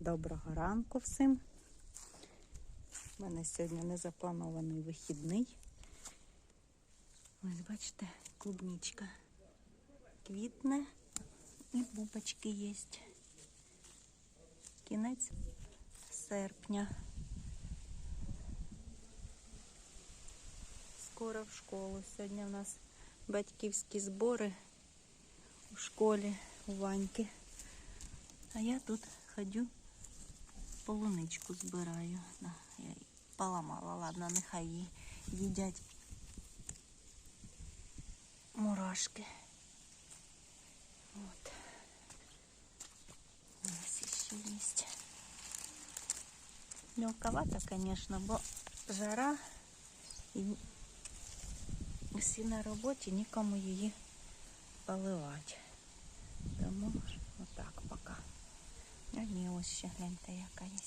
Доброго ранку всім. У мене сьогодні незапланований вихідний. Ось бачите, клубничка квітне і бубочки є. Кінець серпня. Скоро в школу. Сьогодні у нас батьківські збори у школі у Ваньки. А я тут ходю, полуничку збираю. Да, я поламала, ладно, нехай її їдять мурашки. От. Ось ще є. Мелковато, конечно, бо жара і всі на роботі, нікому її поливати. Тому отак поки. А ні, ось ще гляньте, яка є.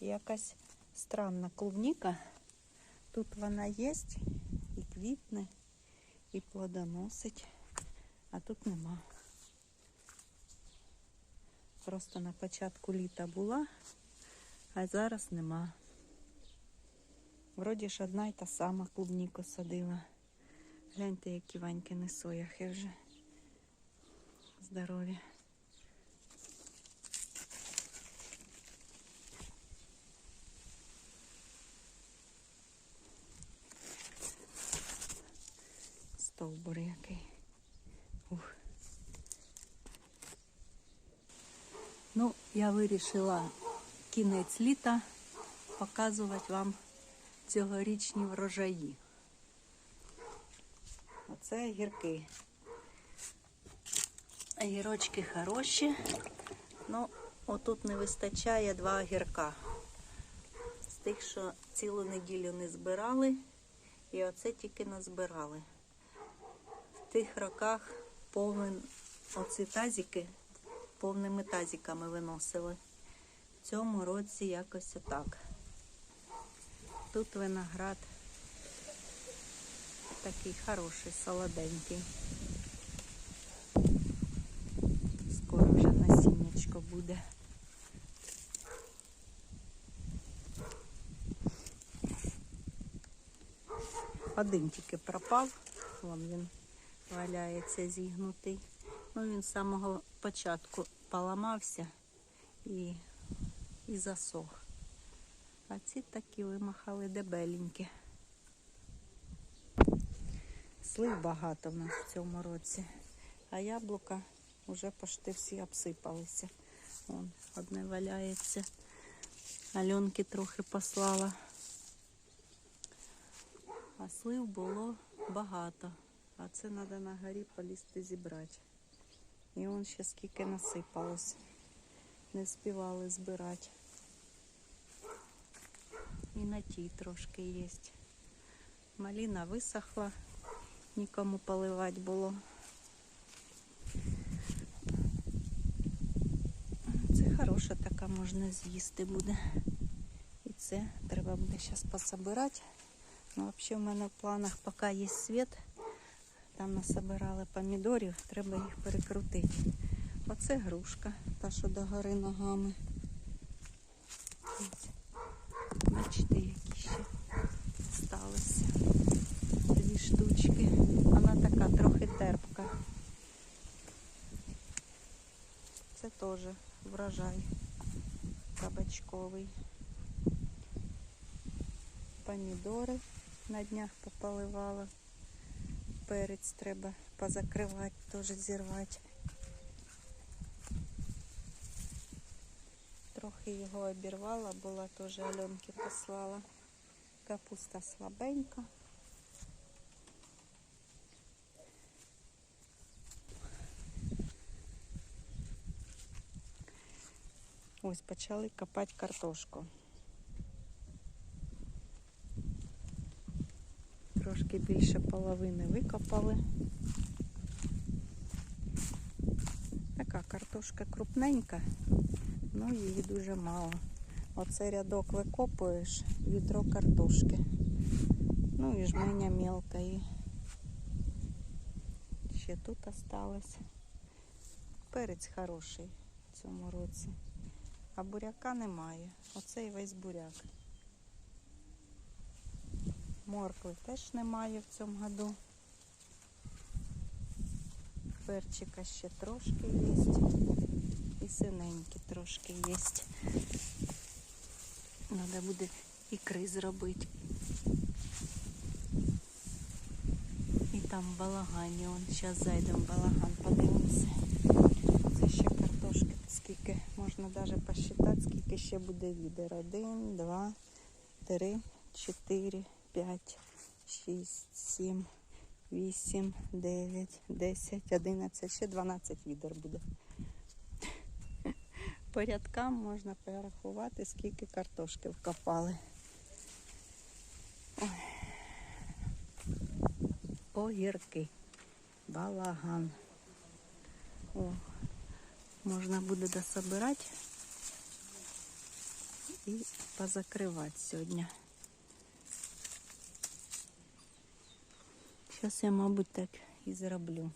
Якась странна клубніка. Тут вона є і квітне, і плодоносить, а тут нема. Просто на початку літа була, а зараз нема. Вроді ж одна й та сама клубніку садила. Гляньте, які ванькини сояхи вже здорові. Стовбур який. Ух. Ну, я вирішила кінець літа показувати вам цьогорічні врожаї. Оце гірки. Огірочки хороші. Ну, отут не вистачає два огірка. З тих, що цілу неділю не збирали, і оце тільки назбирали. В тих роках повен оці тазики повними тазиками виносили. В цьому році якось отак. Тут виноград такий хороший, солоденький. Скоро вже насіннячко буде. Один тільки пропав, вон він валяється зігнутий. Ну він з самого початку поламався і, і засох. А ці такі вимахали дебеленькі. Слив багато в нас в цьому році, а яблука вже почти всі обсипалися. Вон, одне валяється. Альонки трохи послала. А слив було багато. А це треба на горі полізти зібрати. І он ще скільки насипалось. Не співали збирати. І на тій трошки є. Маліна висохла, нікому поливати було. Це хороша така, можна з'їсти буде. І це треба буде зараз пособирати. Ну, взагалі в мене в планах, поки є світ, там насобирали помідорів, треба їх перекрутити. Оце грушка, та що догори ногами. Бачите, які ще сталися. Дві штучки. Вона така трохи терпка. Це теж врожай кабачковий. Помідори на днях пополивала. Перець треба позакривати, теж зірвати. Трохи його обірвала, була теж Альонки послала. Капуста слабенька. Ось почали копати картошку. Трошки більше половини викопали. Така картошка крупненька, ну її дуже мало. Оце рядок викопуєш, відро картошки. Ну і жменя мелка. І ще тут осталось. Перець хороший в цьому році. А буряка немає. Оцей весь буряк. Моркви теж немає в цьому году. Перчика ще трошки є. І синенькі трошки є. Треба буде ікри зробити. І там в балагані. Зараз зайдемо в балаган, подивимося. Це ще картошки. Скільки можна навіть посчитати, скільки ще буде відер. Один, два, три, чотири, п'ять, шість, сім, вісім, дев'ять, десять, одинадцять, ще 12 відер буде. По рядкам можна порахувати, скільки картошки вкопали. Ой. Огірки. Балаган. О, можна буде дособирати і позакривати сьогодні. Зараз я, мабуть, так і зроблю.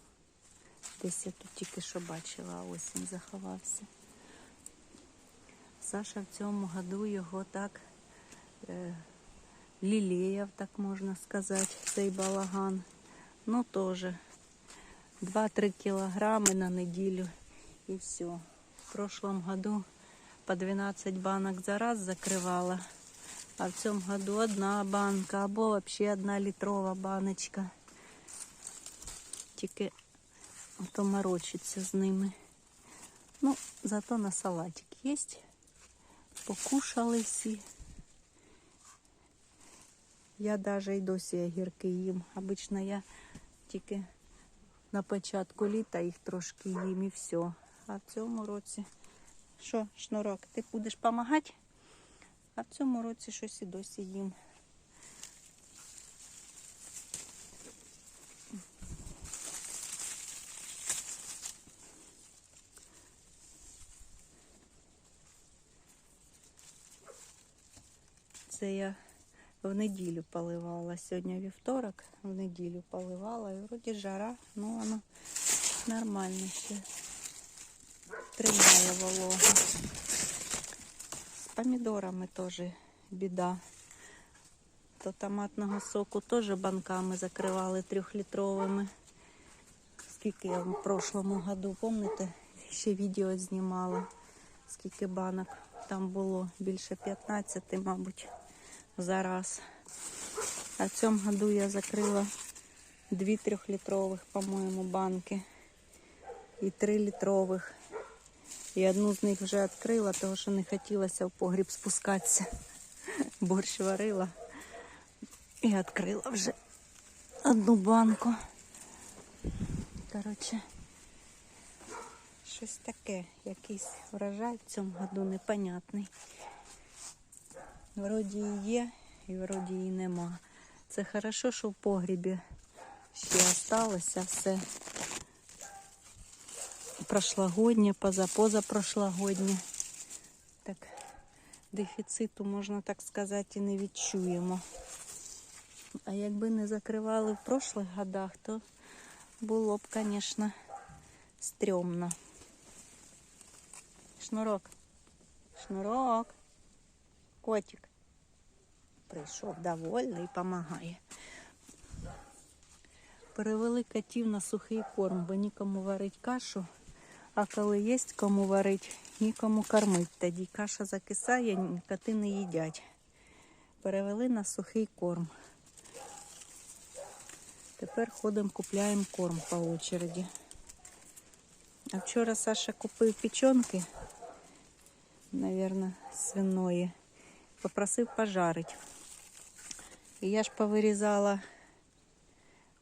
Десь я тут тільки що бачила, а ось він заховався. Саша в цьому году його так е, лілеяв, так можна сказати, цей балаган. Ну, теж 2-3 кілограми на неділю і все. В прошлом году по 12 банок за раз закривала, а в цьому году одна банка або взагалі одна літрова баночка. Тільки ото морочиться з ними. Ну, зато на салатик є. Покушали всі. Я навіть і досі огірки їм. Обично я тільки на початку літа їх трошки їм і все. А в цьому році, що, шнурок, ти будеш допомагати? А в цьому році щось і досі їм. Це я в неділю поливала. Сьогодні вівторок, в неділю поливала. І вроді жара, ну воно нормально ще тримає вологу. З помідорами теж біда. До томатного соку теж банками закривали трьохлітровими. Скільки я в прошлому году, пам'ятаєте, ще відео знімала, скільки банок там було, більше 15, мабуть зараз. А в цьому году я закрила дві трьохлітрових, по-моєму, банки і три літрових. І одну з них вже відкрила, тому що не хотілося в погріб спускатися. Борщ варила і відкрила вже одну банку. Коротше, щось таке, якийсь врожай в цьому году непонятний. Вроді і є, і вроді і нема. Це хорошо, що в погрібі ще осталося все. Прошлогоднє, позапозапрошлогоднє. Так, дефіциту, можна так сказати, і не відчуємо. А якби не закривали в прошлих годах, то було б, звісно, стрьомно. Шнурок. Шнурок. Котик. Прийшов довольний і допомагає. Перевели котів на сухий корм, бо нікому варить кашу, а коли є кому варить, нікому кормить. Тоді каша закисає, коти не їдять. Перевели на сухий корм. Тепер ходимо, купляємо корм по очереді. А вчора Саша купив печенки, мабуть, свиної попросив пожарити. І я ж повирізала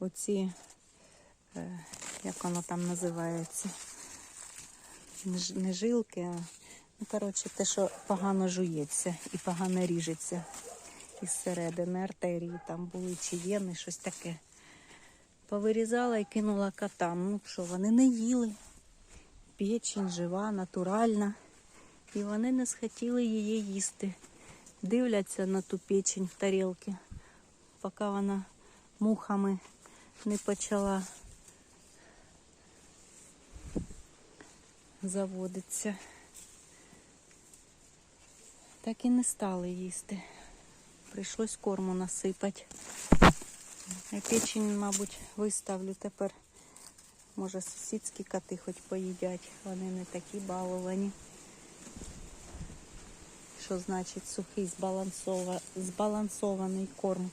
оці, е, як воно там називається, не жилки, а ну, коротше, те, що погано жується і погано ріжеться із середини артерії там були чи єни, щось таке. Повирізала і кинула котам. Ну що, вони не їли. Печень жива, натуральна. І вони не схотіли її їсти дивляться на ту печень в тарілці, поки вона мухами не почала заводиться. Так і не стали їсти. Прийшлось корму насипати. Печень, мабуть, виставлю тепер. Може, сусідські коти хоч поїдять. Вони не такі баловані. Що значить сухий збалансований корм.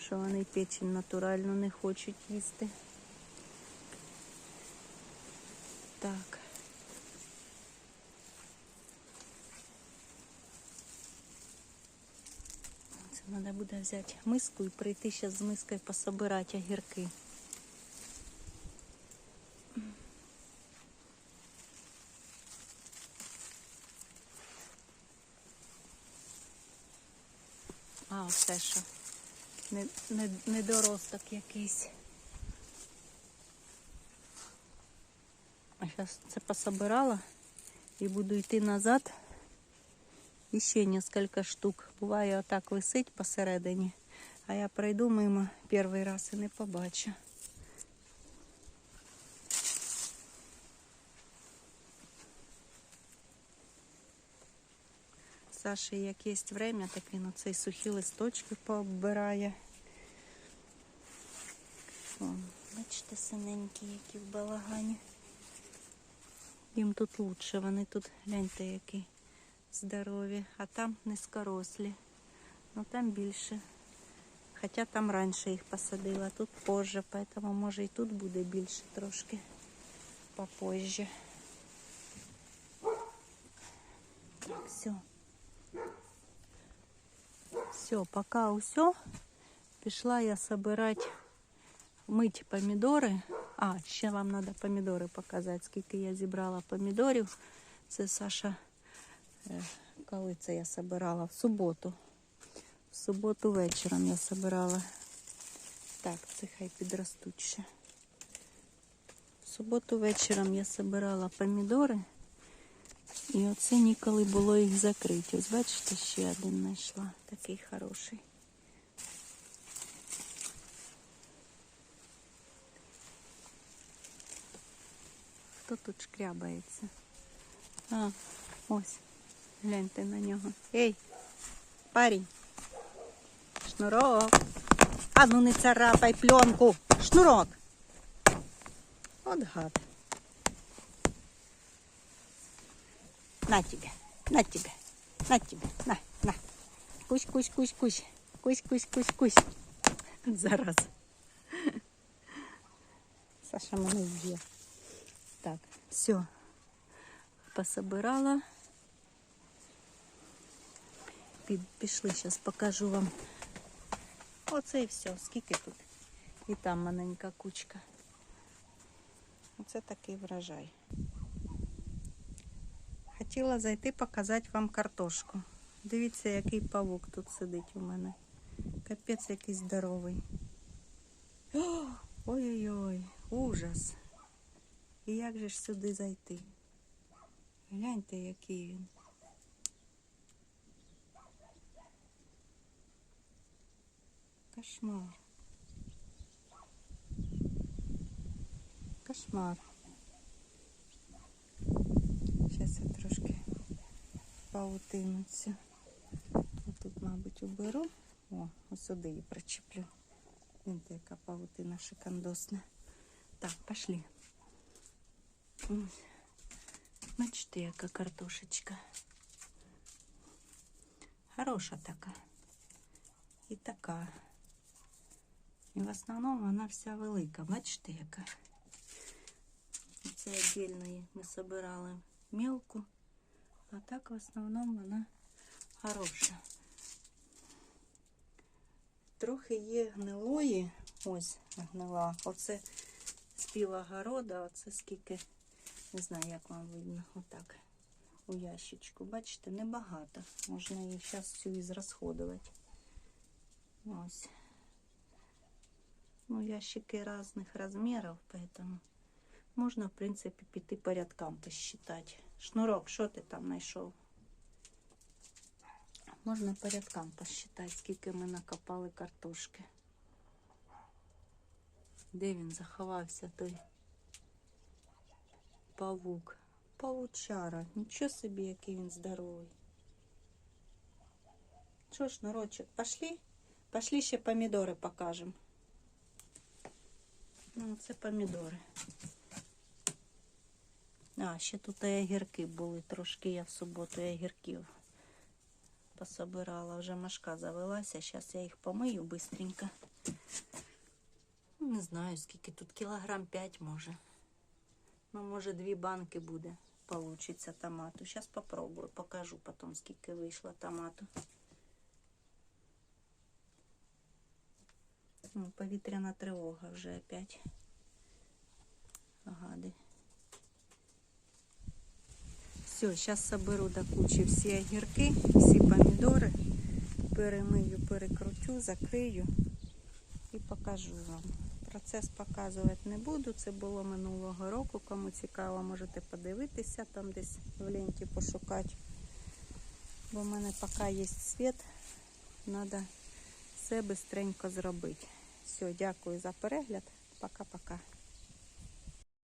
Що вони печень натурально не хочуть їсти. Так. Це треба буде взяти миску і прийти зараз з мискою пособирати огірки. А, оце що? Не, не, недоросток якийсь. А зараз це пособирала і буду йти назад. І ще кілька штук. Буває, отак висить посередині, а я пройду мимо перший раз і не побачу. Саші, як є время, так він оцей сухі листочки пооббирає. Бачите, синенькі, які в балагані. Їм тут лучше, вони тут, гляньте, які здорові, а там низькорослі. Ну там більше. Хоча там раніше їх посадила, тут позже, поэтому може і тут буде більше трошки попозже. Так, все. Все, пока все. Пішла я собирати, мить помідори. А, ще вам треба помідори показати, скільки я зібрала помідорів. Це Саша, е, Коли це я собирала? В суботу. В суботу вечором я собирала. Так, це хай підростуть ще. В суботу вечором я собирала помідори. І оце ніколи було їх закрити. Ось бачите, ще один знайшла. Такий хороший. Хто тут шкрябається? А, ось. Гляньте на нього. Ей, парень. Шнурок. А ну не царапай пленку. Шнурок. От гад. На тебе, на тебе, на тебе, на, на. Кусь, кусь, кусь, кусь. Кусь, кусь, кусь, кусь. Зараз. Саша мене вб'є. Так, все. Пособирала. Пі- Пішли, зараз покажу вам. Оце і все. Скільки тут? І там маленька кучка. Оце такий врожай. Хотіла зайти показати вам картошку. Дивіться, який павук тут сидить у мене. Капець який здоровий. Ой-ой-ой, ужас. І як же ж сюди зайти? Гляньте, який він. Кошмар. Кошмар. Зараз я трошки паутину цю. Тут, мабуть, уберу. О, ось сюди її причеплю. Видите, яка паутина шикандосна. Так, пошли. Ось. Бачите, яка картошечка. Хороша така. І така. І в основному вона вся велика. Бачите, яка? Це віддільно її ми собирали мелку. А так в основному вона хороша. Трохи є гнилої. Ось гнила. Оце спіла города, оце скільки, не знаю, як вам видно, отак. У ящичку. Бачите, небагато. Можна її зараз всю і зрозходувати. Ось. Ну, ящики різних розмірів, поэтому можна, в принципі, піти по рядкам посчитати. Шнурок, що ти там знайшов? Можна по рядкам посчитати, скільки ми накопали картошки. Де він заховався той павук? Паучара. Нічого собі, який він здоровий. Що ж, народчик, пошли? Пошли ще помідори покажемо. Ну, це помідори. А, ще тут і огірки були. Трошки я в суботу огірків пособирала. Вже машка завелася. Зараз я їх помию быстренько. Не знаю, скільки тут кілограм 5 може. Ну, може, дві банки буде. Получиться томату. Зараз попробую, покажу потім, скільки вийшло томату. Повітряна тривога вже опять. Гади. Все, зараз соберу до кучі всі огірки, всі помідори. Перемию, перекрутю, закрию і покажу вам. Процес показувати не буду. Це було минулого року. Кому цікаво, можете подивитися, там десь в ленті пошукати. Бо в мене поки є світ, треба все швидко зробити. Все, дякую за перегляд. Пока-пока.